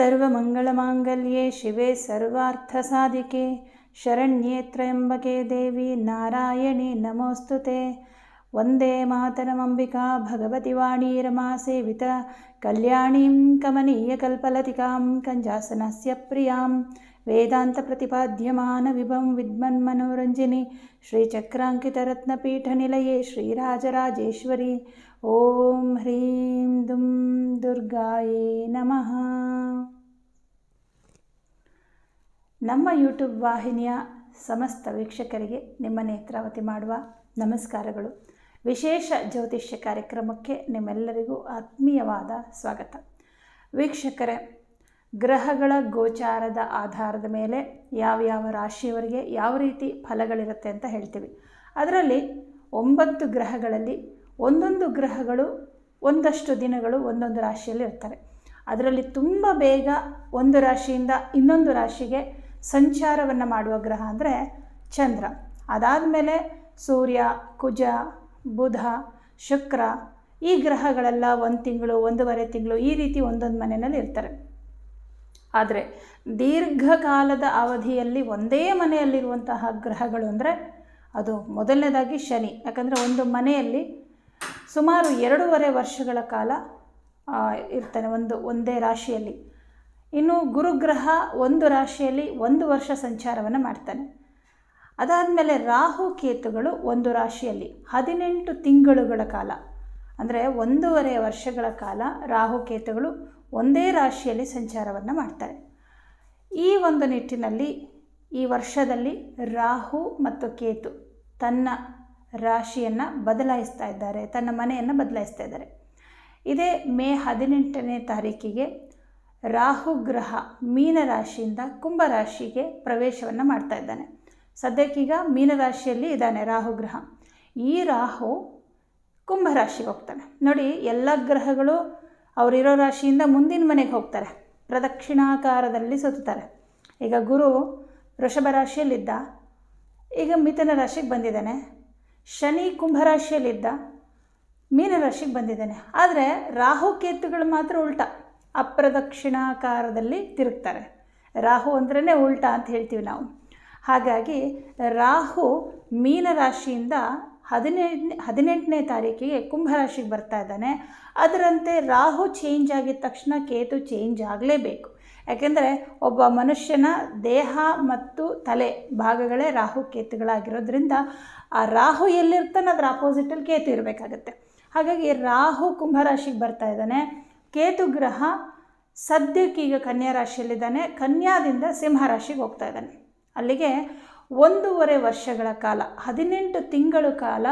सर्वमङ्गलमाङ्गल्ये शिवे सर्वार्थसाधिके शरण्ये त्र्यम्बके देवी नारायणे नमोऽस्तु ते। वन्दे मातरमम्बिका भगवति वाणी वाणीरमासे वितकल्याणीं कमनीयकल्पलतिकां कञ्जासनस्य प्रियां वेदान्तप्रतिपाद्यमानविभं विद्मन्मनोरञ्जिनि श्रीचक्राङ्कितरत्नपीठनिलये श्रीराजराजेश्वरी ಓಂ ಹ್ರೀಂ ದುಂ ದುರ್ಗಾಯೇ ನಮಃ ನಮ್ಮ ಯೂಟ್ಯೂಬ್ ವಾಹಿನಿಯ ಸಮಸ್ತ ವೀಕ್ಷಕರಿಗೆ ನಿಮ್ಮ ನೇತ್ರಾವತಿ ಮಾಡುವ ನಮಸ್ಕಾರಗಳು. ವಿಶೇಷ ಜ್ಯೋತಿಷ್ಯ ಕಾರ್ಯಕ್ರಮಕ್ಕೆ ನಿಮ್ಮೆಲ್ಲರಿಗೂ ಆತ್ಮೀಯವಾದ ಸ್ವಾಗತ. ವೀಕ್ಷಕರೇ, ಗ್ರಹಗಳ ಗೋಚಾರದ ಆಧಾರದ ಮೇಲೆ ಯಾವ ಯಾವ ರಾಶಿಯವರಿಗೆ ಯಾವ ರೀತಿ ಫಲಗಳಿರುತ್ತೆ ಅಂತ ಹೇಳ್ತೀವಿ. ಅದರಲ್ಲಿ ಒಂಬತ್ತು ಗ್ರಹಗಳಲ್ಲಿ ಒಂದೊಂದು ಗ್ರಹಗಳು, ಒಂದಷ್ಟು ದಿನಗಳು ಒಂದೊಂದು ರಾಶಿಯಲ್ಲಿ ಇರ್ತಾರೆ. ಅದರಲ್ಲಿ ತುಂಬ ಬೇಗ ಒಂದು ರಾಶಿಯಿಂದ ಇನ್ನೊಂದು ರಾಶಿಗೆ ಸಂಚಾರವನ್ನು ಮಾಡುವ ಗ್ರಹ ಅಂದರೆ ಚಂದ್ರ. ಅದಾದ ಮೇಲೆ ಸೂರ್ಯ, ಕುಜ, ಬುಧ, ಶುಕ್ರ ಈ ಗ್ರಹಗಳೆಲ್ಲ ಒಂದು ತಿಂಗಳು, ಒಂದೂವರೆ ತಿಂಗಳು ಈ ರೀತಿ ಒಂದೊಂದು ಮನೆಯಲ್ಲಿ ಇರ್ತಾರೆ. ಆದರೆ ದೀರ್ಘಕಾಲದ ಅವಧಿಯಲ್ಲಿ ಒಂದೇ ಮನೆಯಲ್ಲಿರುವಂತಹ ಗ್ರಹಗಳು ಅಂದರೆ ಅದು ಮೊದಲನೇದಾಗಿ ಶನಿ. ಯಾಕಂದರೆ ಒಂದು ಮನೆಯಲ್ಲಿ ಸುಮಾರು ಎರಡೂವರೆ ವರ್ಷಗಳ ಕಾಲ ಇರ್ತಾನೆ ಒಂದು, ಒಂದೇ ರಾಶಿಯಲ್ಲಿ. ಇನ್ನು ಗುರುಗ್ರಹ ಒಂದು ರಾಶಿಯಲ್ಲಿ ಒಂದು ವರ್ಷ ಸಂಚಾರವನ್ನು ಮಾಡ್ತಾನೆ. ಅದಾದಮೇಲೆ ರಾಹು ಕೇತುಗಳು ಒಂದು ರಾಶಿಯಲ್ಲಿ, ಹದಿನೆಂಟು ತಿಂಗಳುಗಳ ಕಾಲ. ಅಂದರೆ ಒಂದೂವರೆ ವರ್ಷಗಳ ಕಾಲ ರಾಹು ಕೇತುಗಳು ಒಂದೇ ರಾಶಿಯಲ್ಲಿ ಸಂಚಾರವನ್ನು ಮಾಡ್ತಾರೆ. ಈ ಒಂದು ನಿಟ್ಟಿನಲ್ಲಿ ಈ ವರ್ಷದಲ್ಲಿ ರಾಹು ಮತ್ತು ಕೇತು ತನ್ನ ರಾಶಿಯನ್ನು ಬದಲಾಯಿಸ್ತಾ ಇದ್ದಾರೆ, ತನ್ನ ಮನೆಯನ್ನು ಬದಲಾಯಿಸ್ತಾ ಇದ್ದಾರೆ. ಇದೇ ಮೇ ಹದಿನೆಂಟನೇ ತಾರೀಕಿಗೆ ರಾಹು ಗ್ರಹ ಮೀನರಾಶಿಯಿಂದ ಕುಂಭರಾಶಿಗೆ ಪ್ರವೇಶವನ್ನು ಮಾಡ್ತಾ ಇದ್ದಾನೆ. ಸದ್ಯಕ್ಕೀಗ ಮೀನರಾಶಿಯಲ್ಲಿ ಇದ್ದಾನೆ ರಾಹು ಗ್ರಹ. ಈ ರಾಹು ಕುಂಭರಾಶಿಗೆ ಹೋಗ್ತಾನೆ. ನೋಡಿ, ಎಲ್ಲ ಗ್ರಹಗಳು ಅವರಿರೋ ರಾಶಿಯಿಂದ ಮುಂದಿನ ಮನೆಗೆ ಹೋಗ್ತಾರೆ. ಪ್ರದಕ್ಷಿಣಾಕಾರದಲ್ಲಿ ಸುತ್ತಾರೆ ಈಗ ಗುರು ವೃಷಭ ರಾಶಿಯಲ್ಲಿದ್ದ, ಈಗ ಮಿಥುನ ರಾಶಿಗೆ ಬಂದಿದ್ದಾನೆ. ಶನಿ ಕುಂಭರಾಶಿಯಲ್ಲಿದ್ದ ಮೀನರಾಶಿಗೆ ಬಂದಿದ್ದಾನೆ. ಆದರೆ ರಾಹು ಕೇತುಗಳು ಮಾತ್ರ ಉಲ್ಟ, ಅಪ್ರದಕ್ಷಿಣಾಕಾರದಲ್ಲಿ ತಿರುಗ್ತಾರೆ. ರಾಹು ಅಂದ್ರೇ ಉಲ್ಟ ಅಂತ ಹೇಳ್ತೀವಿ ನಾವು. ಹಾಗಾಗಿ ರಾಹು ಮೀನರಾಶಿಯಿಂದ ಹದಿನೆಂಟನೇ ಹದಿನೆಂಟನೇ ತಾರೀಕಿಗೆ ಕುಂಭರಾಶಿಗೆ ಬರ್ತಾ ಇದ್ದಾನೆ. ಅದರಂತೆ ರಾಹು ಚೇಂಜ್ ಆಗಿದ ತಕ್ಷಣ ಕೇತು ಚೇಂಜ್ ಆಗಲೇಬೇಕು. ಯಾಕೆಂದರೆ ಒಬ್ಬ ಮನುಷ್ಯನ ದೇಹ ಮತ್ತು ತಲೆ ಭಾಗಗಳೇ ರಾಹು ಕೇತುಗಳಾಗಿರೋದ್ರಿಂದ ಆ ರಾಹು ಎಲ್ಲಿರ್ತಾನೆ ಅದರ ಅಪೋಸಿಟಲ್ಲಿ ಕೇತು ಇರಬೇಕಾಗತ್ತೆ. ಹಾಗಾಗಿ ರಾಹು ಕುಂಭರಾಶಿಗೆ ಬರ್ತಾ ಇದ್ದಾನೆ. ಕೇತು ಗ್ರಹ ಸದ್ಯಕ್ಕೀಗ ಕನ್ಯಾ ರಾಶಿಯಲ್ಲಿದ್ದಾನೆ. ಕನ್ಯಾದಿಂದ ಸಿಂಹರಾಶಿಗೆ ಹೋಗ್ತಾ ಇದ್ದಾನೆ. ಅಲ್ಲಿಗೆ ಒಂದೂವರೆ ವರ್ಷಗಳ ಕಾಲ, ಹದಿನೆಂಟು ತಿಂಗಳು ಕಾಲ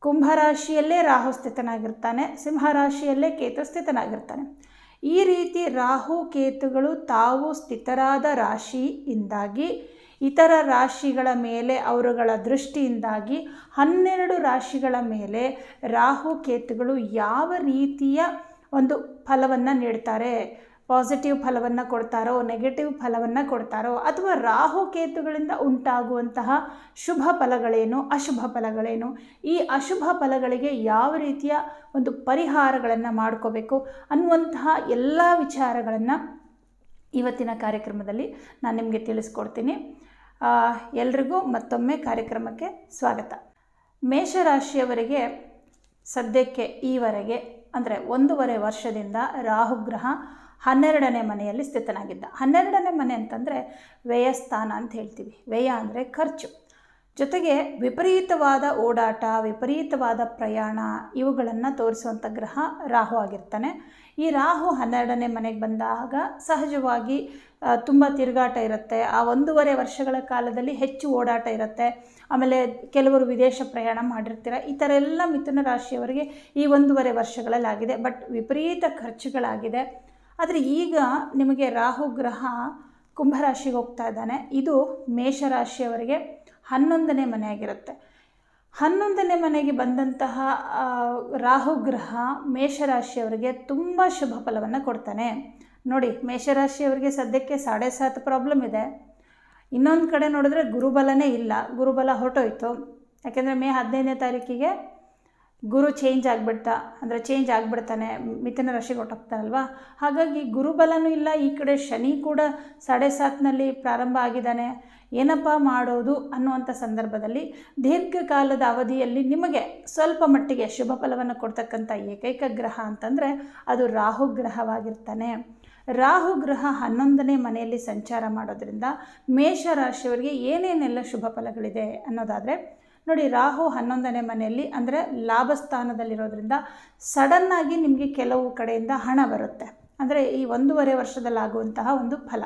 ಕುಂಭರಾಶಿಯಲ್ಲೇ ರಾಹು ಸ್ಥಿತನಾಗಿರ್ತಾನೆ. ಸಿಂಹರಾಶಿಯಲ್ಲೇ ಕೇತು ಸ್ಥಿತನಾಗಿರ್ತಾನೆ. ಈ ರೀತಿ ರಾಹು ಕೇತುಗಳು ತಾವು ಸ್ಥಿತರಾದ ರಾಶಿಯಿಂದಾಗಿ, ಇತರ ರಾಶಿಗಳ ಮೇಲೆ ಅವರುಗಳ ದೃಷ್ಟಿಯಿಂದಾಗಿ, ಹನ್ನೆರಡು ರಾಶಿಗಳ ಮೇಲೆ ರಾಹು ಕೇತುಗಳು ಯಾವ ರೀತಿಯ ಒಂದು ಫಲವನ್ನು ನೀಡ್ತಾರೆ? ಪಾಸಿಟಿವ್ ಫಲವನ್ನು ಕೊಡ್ತಾರೋ ನೆಗೆಟಿವ್ ಫಲವನ್ನು ಕೊಡ್ತಾರೋ ಅಥವಾ ರಾಹು ಕೇತುಗಳಿಂದ ಉಂಟಾಗುವಂತಹ ಶುಭ ಫಲಗಳೇನು, ಅಶುಭ ಫಲಗಳೇನು, ಈ ಅಶುಭ ಫಲಗಳಿಗೆ ಯಾವ ರೀತಿಯ ಒಂದು ಪರಿಹಾರಗಳನ್ನು ಮಾಡ್ಕೋಬೇಕು ಅನ್ನುವಂತಹ ಎಲ್ಲ ವಿಚಾರಗಳನ್ನು ಇವತ್ತಿನ ಕಾರ್ಯಕ್ರಮದಲ್ಲಿ ನಾನು ನಿಮಗೆ ತಿಳಿಸ್ಕೊಡ್ತೀನಿ. ಎಲ್ರಿಗೂ ಮತ್ತೊಮ್ಮೆ ಕಾರ್ಯಕ್ರಮಕ್ಕೆ ಸ್ವಾಗತ. ಮೇಷರಾಶಿಯವರಿಗೆ ಸದ್ಯಕ್ಕೆ ಈವರೆಗೆ, ಅಂದರೆ ಒಂದೂವರೆ ವರ್ಷದಿಂದ ರಾಹುಗ್ರಹ ಹನ್ನೆರಡನೇ ಮನೆಯಲ್ಲಿ ಸ್ಥಿತನಾಗಿದ್ದ. ಹನ್ನೆರಡನೇ ಮನೆ ಅಂತಂದರೆ ವ್ಯಯಸ್ಥಾನ ಅಂತ ಹೇಳ್ತೀವಿ. ವ್ಯಯ ಅಂದರೆ ಖರ್ಚು. ಜೊತೆಗೆ ವಿಪರೀತವಾದ ಓಡಾಟ, ವಿಪರೀತವಾದ ಪ್ರಯಾಣ ಇವುಗಳನ್ನು ತೋರಿಸುವಂಥ ಗ್ರಹ ರಾಹು ಆಗಿರ್ತಾನೆ. ಈ ರಾಹು ಹನ್ನೆರಡನೇ ಮನೆಗೆ ಬಂದಾಗ ಸಹಜವಾಗಿ ತುಂಬ ತಿರುಗಾಟ ಇರುತ್ತೆ. ಆ ಒಂದೂವರೆ ವರ್ಷಗಳ ಕಾಲದಲ್ಲಿ ಹೆಚ್ಚು ಓಡಾಟ ಇರುತ್ತೆ. ಆಮೇಲೆ ಕೆಲವರು ವಿದೇಶ ಪ್ರಯಾಣ ಮಾಡಿರ್ತೀರ. ಈ ಥರ ಎಲ್ಲ ಮಿಥುನ ರಾಶಿಯವರಿಗೆ ಈ ಒಂದೂವರೆ ವರ್ಷಗಳಲ್ಲಾಗಿದೆ ಬಟ್ ವಿಪರೀತ ಖರ್ಚುಗಳಾಗಿದೆ. ಆದರೆ ಈಗ ನಿಮಗೆ ರಾಹು ಗ್ರಹ ಕುಂಭರಾಶಿಗೆ ಹೋಗ್ತಾ ಇದ್ದಾನೆ. ಇದು ಮೇಷರಾಶಿಯವರಿಗೆ ಹನ್ನೊಂದನೇ ಮನೆಯಾಗಿರುತ್ತೆ. ಹನ್ನೊಂದನೇ ಮನೆಗೆ ಬಂದಂತಹ ರಾಹುಗ್ರಹ ಮೇಷರಾಶಿಯವರಿಗೆ ತುಂಬ ಶುಭ ಫಲವನ್ನು ಕೊಡ್ತಾನೆ. ನೋಡಿ, ಮೇಷರಾಶಿಯವರಿಗೆ ಸದ್ಯಕ್ಕೆ ಸಾಡೆ ಸಾತ್ ಪ್ರಾಬ್ಲಮ್ ಇದೆ. ಇನ್ನೊಂದು ಕಡೆ ನೋಡಿದ್ರೆ ಗುರುಬಲನೇ ಇಲ್ಲ. ಗುರುಬಲ ಹೊರಟೋಯ್ತು. ಯಾಕೆಂದರೆ ಮೇ ಹದಿನೈದನೇ ತಾರೀಕಿಗೆ ಗುರು ಚೇಂಜ್ ಆಗಿಬಿಡ್ತಾ, ಅಂದರೆ ಚೇಂಜ್ ಆಗಿಬಿಡ್ತಾನೆ, ಮಿಥುನ ರಾಶಿಗೆ ಹೊಟ್ಟೋಗ್ತಾನಲ್ವಾ ಹಾಗಾಗಿ ಗುರುಬಲನೂ ಇಲ್ಲ, ಈ ಕಡೆ ಶನಿ ಕೂಡ ಸಾಡೆ ಸಾತ್ನಲ್ಲಿ ಪ್ರಾರಂಭ ಆಗಿದ್ದಾನೆ. ಏನಪ್ಪ ಮಾಡೋದು ಅನ್ನುವಂಥ ಸಂದರ್ಭದಲ್ಲಿ ದೀರ್ಘಕಾಲದ ಅವಧಿಯಲ್ಲಿ ನಿಮಗೆ ಸ್ವಲ್ಪ ಮಟ್ಟಿಗೆ ಶುಭ ಫಲವನ್ನು ಕೊಡ್ತಕ್ಕಂಥ ಏಕೈಕ ಗ್ರಹ ಅಂತಂದರೆ ಅದು ರಾಹು ಗ್ರಹವಾಗಿರ್ತಾನೆ. ರಾಹು ಗ್ರಹ ಹನ್ನೊಂದನೇ ಮನೆಯಲ್ಲಿ ಸಂಚಾರ ಮಾಡೋದ್ರಿಂದ ಮೇಷರಾಶಿಯವರಿಗೆ ಏನೇನೆಲ್ಲ ಶುಭ ಫಲಗಳಿದೆ ಅನ್ನೋದಾದರೆ ನೋಡಿ, ರಾಹು ಹನ್ನೊಂದನೇ ಮನೆಯಲ್ಲಿ ಅಂದರೆ ಲಾಭ ಸ್ಥಾನದಲ್ಲಿರೋದ್ರಿಂದ ಸಡನ್ನಾಗಿ ನಿಮಗೆ ಕೆಲವು ಕಡೆಯಿಂದ ಹಣ ಬರುತ್ತೆ. ಅಂದರೆ ಈ ಒಂದೂವರೆ ವರ್ಷದಲ್ಲಾಗುವಂತಹ ಒಂದು ಫಲ.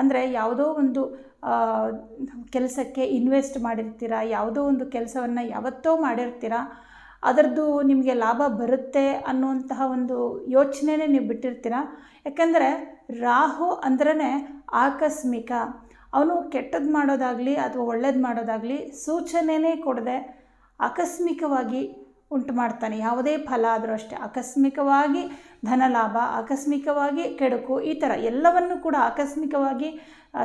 ಅಂದರೆ ಯಾವುದೋ ಒಂದು ಕೆಲಸಕ್ಕೆ ಇನ್ವೆಸ್ಟ್ ಮಾಡಿರ್ತೀರ, ಯಾವುದೋ ಒಂದು ಕೆಲಸವನ್ನು ಯಾವತ್ತೋ ಮಾಡಿರ್ತೀರ, ಅದರದ್ದು ನಿಮಗೆ ಲಾಭ ಬರುತ್ತೆ ಅನ್ನುವಂತಹ ಒಂದು ಯೋಚನೆನೇ ನೀವು ಬಿಟ್ಟಿರ್ತೀರ. ಯಾಕೆಂದರೆ ರಾಹು ಅಂದ್ರೇ ಆಕಸ್ಮಿಕ ಅವನು ಕೆಟ್ಟದ್ದು ಮಾಡೋದಾಗಲಿ ಅಥವಾ ಒಳ್ಳೇದು ಮಾಡೋದಾಗಲಿ ಸೂಚನೆನೇ ಕೊಡದೆ ಆಕಸ್ಮಿಕವಾಗಿ ಉಂಟು ಮಾಡ್ತಾನೆ. ಯಾವುದೇ ಫಲ ಆದರೂ ಅಷ್ಟೇ. ಆಕಸ್ಮಿಕವಾಗಿ ಧನಲಾಭ ಆಕಸ್ಮಿಕವಾಗಿ ಕೆಡುಕು ಈ ಥರ ಎಲ್ಲವನ್ನು ಕೂಡ ಆಕಸ್ಮಿಕವಾಗಿ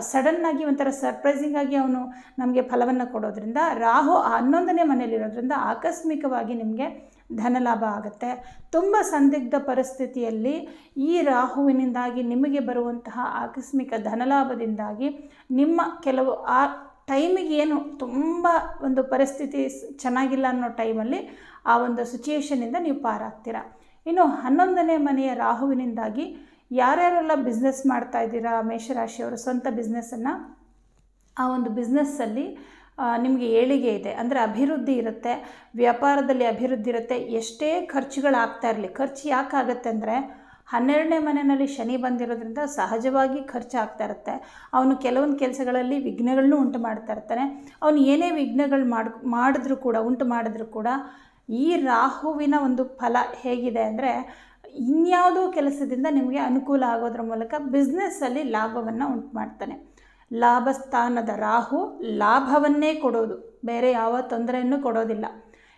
ಸಡನ್ನಾಗಿ ಒಂಥರ ಸರ್ಪ್ರೈಸಿಂಗಾಗಿ ಅವನು ನಮಗೆ ಫಲವನ್ನು ಕೊಡೋದ್ರಿಂದ, ರಾಹು ಹನ್ನೊಂದನೇ ಮನೆಯಲ್ಲಿರೋದ್ರಿಂದ ಆಕಸ್ಮಿಕವಾಗಿ ನಿಮಗೆ ಧನಲಾಭ ಆಗುತ್ತೆ. ತುಂಬ ಸಂದಿಗ್ಧ ಪರಿಸ್ಥಿತಿಯಲ್ಲಿ ಈ ರಾಹುವಿನಿಂದಾಗಿ ನಿಮಗೆ ಬರುವಂತಹ ಆಕಸ್ಮಿಕ ಧನಲಾಭದಿಂದಾಗಿ ನಿಮ್ಮ ಕೆಲವು ಆ ಟೈಮಿಗೆ ಏನು ತುಂಬ ಒಂದು ಪರಿಸ್ಥಿತಿ ಚೆನ್ನಾಗಿಲ್ಲ ಅನ್ನೋ ಟೈಮಲ್ಲಿ ಆ ಒಂದು ಸಿಚುಯೇಷನಿಂದ ನೀವು ಪಾರಾಗ್ತೀರ? ಇನ್ನು ಹನ್ನೊಂದನೇ ಮನೆಯ ರಾಹುವಿನಿಂದಾಗಿ ಯಾರ್ಯಾರೆಲ್ಲ ಬಿಸ್ನೆಸ್ ಮಾಡ್ತಾ ಇದ್ದೀರಾ ಮೇಷರಾಶಿಯವರು ಸ್ವಂತ ಬಿಸ್ನೆಸ್ಸನ್ನು ಆ ಒಂದು ಬಿಸ್ನೆಸ್ಸಲ್ಲಿ ನಿಮಗೆ ಏಳಿಗೆ ಇದೆ. ಅಂದರೆ ಅಭಿವೃದ್ಧಿ ಇರುತ್ತೆ, ವ್ಯಾಪಾರದಲ್ಲಿ ಅಭಿವೃದ್ಧಿ ಇರುತ್ತೆ, ಎಷ್ಟೇ ಖರ್ಚುಗಳಾಗ್ತಾ ಇರಲಿ, ಖರ್ಚು ಯಾಕಾಗತ್ತೆ ಅಂದರೆ ಹನ್ನೆರಡನೇ ಮನೆಯಲ್ಲಿ ಶನಿ ಬಂದಿರೋದ್ರಿಂದ ಸಹಜವಾಗಿ ಖರ್ಚು ಆಗ್ತಾ ಇರುತ್ತೆ. ಅವನು ಕೆಲವೊಂದು ಕೆಲಸಗಳಲ್ಲಿ ವಿಘ್ನಗಳನ್ನು ಉಂಟು ಮಾಡ್ತಾ ಇರ್ತಾನೆ. ಅವನು ಏನೇ ವಿಘ್ನಗಳು ಮಾಡಿ ಮಾಡಿದ್ರೂ ಕೂಡ, ಉಂಟು ಮಾಡಿದ್ರೂ ಕೂಡ ಈ ರಾಹುವಿನ ಒಂದು ಫಲ ಹೇಗಿದೆ ಅಂದರೆ ಇನ್ಯಾವುದೋ ಕೆಲಸದಿಂದ ನಿಮಗೆ ಅನುಕೂಲ ಆಗೋದ್ರ ಮೂಲಕ ಬಿಸ್ನೆಸ್ಸಲ್ಲಿ ಲಾಭವನ್ನು ಉಂಟು ಮಾಡ್ತಾನೆ. ಲಾಭ ಸ್ಥಾನದ ರಾಹು ಲಾಭವನ್ನೇ ಕೊಡೋದು. ಬೇರೆ ಯಾವ ತೊಂದರೆಯನ್ನು ಕೊಡೋದಿಲ್ಲ.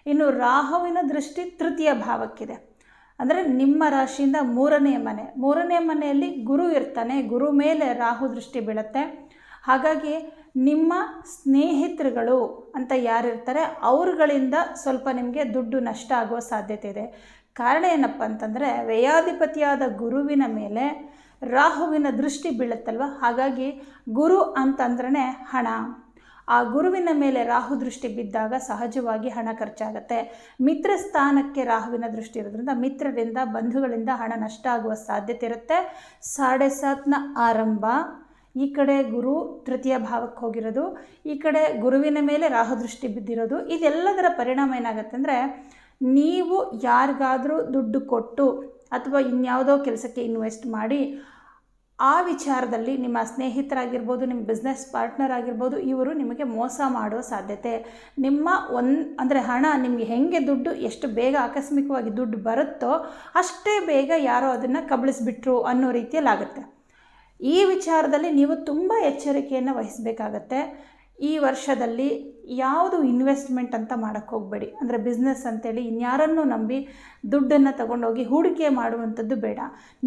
ಇನ್ನು ರಾಹುವಿನ ದೃಷ್ಟಿ ತೃತೀಯ ಭಾವಕ್ಕಿದೆ. ಅಂದರೆ ನಿಮ್ಮ ರಾಶಿಯಿಂದ ಮೂರನೇ ಮನೆ. ಮೂರನೇ ಮನೆಯಲ್ಲಿ ಗುರು ಇರ್ತಾನೆ. ಗುರು ಮೇಲೆ ರಾಹು ದೃಷ್ಟಿ ಬೀಳುತ್ತೆ. ಹಾಗಾಗಿ ನಿಮ್ಮ ಸ್ನೇಹಿತರುಗಳು ಅಂತ ಯಾರಿರ್ತಾರೆ, ಅವ್ರುಗಳಿಂದ ಸ್ವಲ್ಪ ನಿಮಗೆ ದುಡ್ಡು ನಷ್ಟ ಆಗುವ ಸಾಧ್ಯತೆ ಇದೆ. ಕಾರಣ ಏನಪ್ಪ ಅಂತಂದರೆ, ವ್ಯಯಾಧಿಪತಿಯಾದ ಗುರುವಿನ ಮೇಲೆ ರಾಹುವಿನ ದೃಷ್ಟಿ ಬೀಳುತ್ತಲ್ವ? ಹಾಗಾಗಿ ಗುರು ಅಂತಂದ್ರೆ ಹಣ. ಆ ಗುರುವಿನ ಮೇಲೆ ರಾಹು ದೃಷ್ಟಿ ಬಿದ್ದಾಗ ಸಹಜವಾಗಿ ಹಣ ಖರ್ಚಾಗುತ್ತೆ. ಮಿತ್ರ ಸ್ಥಾನಕ್ಕೆ ರಾಹುವಿನ ದೃಷ್ಟಿ ಇರೋದ್ರಿಂದ ಮಿತ್ರರಿಂದ, ಬಂಧುಗಳಿಂದ ಹಣ ನಷ್ಟ ಆಗುವ ಸಾಧ್ಯತೆ ಇರುತ್ತೆ. ಸಾಡೆ ಸಾತ್ನ ಆರಂಭ. ಈ ಕಡೆ ಗುರು ತೃತೀಯ ಭಾವಕ್ಕೆ ಹೋಗಿರೋದು. ಈ ಕಡೆ ಗುರುವಿನ ಮೇಲೆ ರಾಹು ದೃಷ್ಟಿ ಬಿದ್ದಿರೋದು. ಇದೆಲ್ಲದರ ಪರಿಣಾಮ ಏನಾಗುತ್ತೆ ಅಂದರೆ, ನೀವು ಯಾರಿಗಾದರೂ ದುಡ್ಡು ಕೊಟ್ಟು ಅಥವಾ ಇನ್ಯಾವುದೋ ಕೆಲಸಕ್ಕೆ ಇನ್ವೆಸ್ಟ್ ಮಾಡಿ, ಆ ವಿಚಾರದಲ್ಲಿ ನಿಮ್ಮ ಸ್ನೇಹಿತರಾಗಿರ್ಬೋದು, ನಿಮ್ಮ ಬಿಸ್ನೆಸ್ ಪಾರ್ಟ್ನರ್ ಆಗಿರ್ಬೋದು, ಇವರು ನಿಮಗೆ ಮೋಸ ಮಾಡೋ ಸಾಧ್ಯತೆ. ನಿಮ್ಮ ಒನ್ ಅಂದರೆ ಹಣ ನಿಮಗೆ ಹೆಂಗೆ ದುಡ್ಡು, ಎಷ್ಟು ಬೇಗ ಆಕಸ್ಮಿಕವಾಗಿ ದುಡ್ಡು ಬರುತ್ತೋ ಅಷ್ಟೇ ಬೇಗ ಯಾರೋ ಅದನ್ನು ಕಬಳಿಸ್ಬಿಟ್ರು ಅನ್ನೋ ರೀತಿಯಲ್ಲಿ ಆಗುತ್ತೆ. ಈ ವಿಚಾರದಲ್ಲಿ ನೀವು ತುಂಬ ಎಚ್ಚರಿಕೆಯನ್ನು ವಹಿಸಬೇಕಾಗತ್ತೆ. ಈ ವರ್ಷದಲ್ಲಿ ಯಾವುದು ಇನ್ವೆಸ್ಟ್ಮೆಂಟ್ ಅಂತ ಮಾಡೋಕ್ಕೆ ಹೋಗಬೇಡಿ. ಅಂದರೆ ಬಿಸ್ನೆಸ್ ಅಂತೇಳಿ ಇನ್ಯಾರನ್ನೂ ನಂಬಿ ದುಡ್ಡನ್ನು ತಗೊಂಡೋಗಿ ಹೂಡಿಕೆ ಮಾಡುವಂಥದ್ದು ಬೇಡ.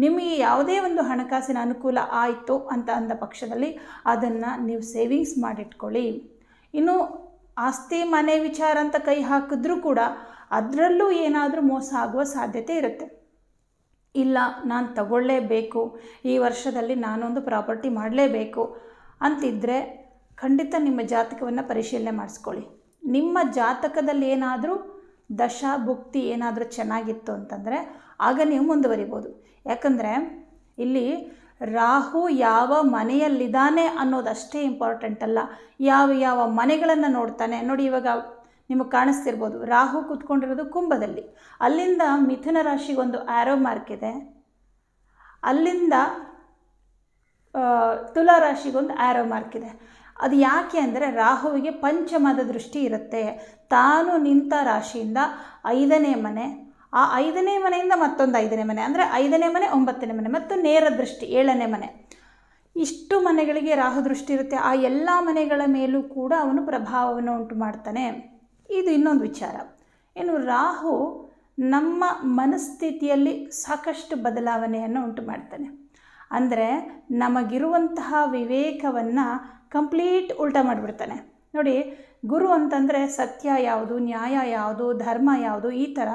ನಿಮಗೆ ಯಾವುದೇ ಒಂದು ಹಣಕಾಸಿನ ಅನುಕೂಲ ಆಯಿತು ಅಂತ ಅಂದ ಪಕ್ಷದಲ್ಲಿ ಅದನ್ನು ನೀವು ಸೇವಿಂಗ್ಸ್ ಮಾಡಿಟ್ಕೊಳ್ಳಿ. ಇನ್ನು ಆಸ್ತಿ ಮನೆ ವಿಚಾರ ಅಂತ ಕೈ ಹಾಕಿದ್ರೂ ಕೂಡ ಅದರಲ್ಲೂ ಏನಾದರೂ ಮೋಸ ಆಗುವ ಸಾಧ್ಯತೆ ಇರುತ್ತೆ. ಇಲ್ಲ, ನಾನು ತಗೊಳ್ಳೇಬೇಕು. ಈ ವರ್ಷದಲ್ಲಿ ನಾನೊಂದು ಪ್ರಾಪರ್ಟಿ ಮಾಡಲೇಬೇಕು ಅಂತಿದ್ದರೆ ಖಂಡಿತ ನಿಮ್ಮ ಜಾತಕವನ್ನು ಪರಿಶೀಲನೆ ಮಾಡಿಸ್ಕೊಳ್ಳಿ. ನಿಮ್ಮ ಜಾತಕದಲ್ಲಿ ಏನಾದರೂ ದಶಾ ಭುಕ್ತಿ ಏನಾದರೂ ಚೆನ್ನಾಗಿತ್ತು ಅಂತಂದರೆ ಆಗ ನೀವು ಮುಂದುವರಿಬೋದು. ಯಾಕಂದರೆ ಇಲ್ಲಿ ರಾಹು ಯಾವ ಮನೆಯಲ್ಲಿದ್ದಾನೆ ಅನ್ನೋದಷ್ಟೇ ಇಂಪಾರ್ಟೆಂಟ್ ಅಲ್ಲ. ಯಾವ ಯಾವ ಮನೆಗಳನ್ನು ನೋಡ್ತಾನೆ. ನೋಡಿ ಇವಾಗ ನಿಮಗೆ ಕಾಣಿಸ್ತಿರ್ಬೋದು, ರಾಹು ಕೂತ್ಕೊಂಡಿರೋದು ಕುಂಭದಲ್ಲಿ. ಅಲ್ಲಿಂದ ಮಿಥುನ ರಾಶಿಗೊಂದು ಆ್ಯರೋ ಮಾರ್ಕ್ ಇದೆ. ಅಲ್ಲಿಂದ ತುಲಾ ರಾಶಿಗೊಂದು ಆ್ಯರೋ ಮಾರ್ಕ್ ಇದೆ. ಅದು ಯಾಕೆ ಅಂದರೆ ರಾಹುವಿಗೆ ಪಂಚಮದ ದೃಷ್ಟಿ ಇರುತ್ತೆ. ತಾನು ನಿಂತ ರಾಶಿಯಿಂದ ಐದನೇ ಮನೆ, ಆ ಐದನೇ ಮನೆಯಿಂದ ಮತ್ತೊಂದು ಐದನೇ ಮನೆ, ಅಂದರೆ ಐದನೇ ಮನೆ, ಒಂಬತ್ತನೇ ಮನೆ ಮತ್ತು ನೇರ ದೃಷ್ಟಿ, ಏಳನೇ ಮನೆ. ಇಷ್ಟು ಮನೆಗಳಿಗೆ ರಾಹು ದೃಷ್ಟಿ ಇರುತ್ತೆ. ಆ ಎಲ್ಲ ಮನೆಗಳ ಮೇಲೂ ಕೂಡ ಅವನು ಪ್ರಭಾವವನ್ನು ಉಂಟು ಮಾಡ್ತಾನೆ. ಇದು ಇನ್ನೊಂದು ವಿಚಾರ. ಇನ್ನು ರಾಹು ನಮ್ಮ ಮನಸ್ಥಿತಿಯಲ್ಲಿ ಸಾಕಷ್ಟು ಬದಲಾವಣೆಯನ್ನು ಉಂಟು ಮಾಡ್ತಾನೆ. ಅಂದರೆ ನಮಗಿರುವಂತಹ ವಿವೇಕವನ್ನು ಕಂಪ್ಲೀಟ್ ಉಲ್ಟಾ ಮಾಡಿಬಿಡ್ತಾನೆ. ನೋಡಿ, ಗುರು ಅಂತಂದರೆ ಸತ್ಯ ಯಾವುದು, ನ್ಯಾಯ ಯಾವುದು, ಧರ್ಮ ಯಾವುದು, ಈ ಥರ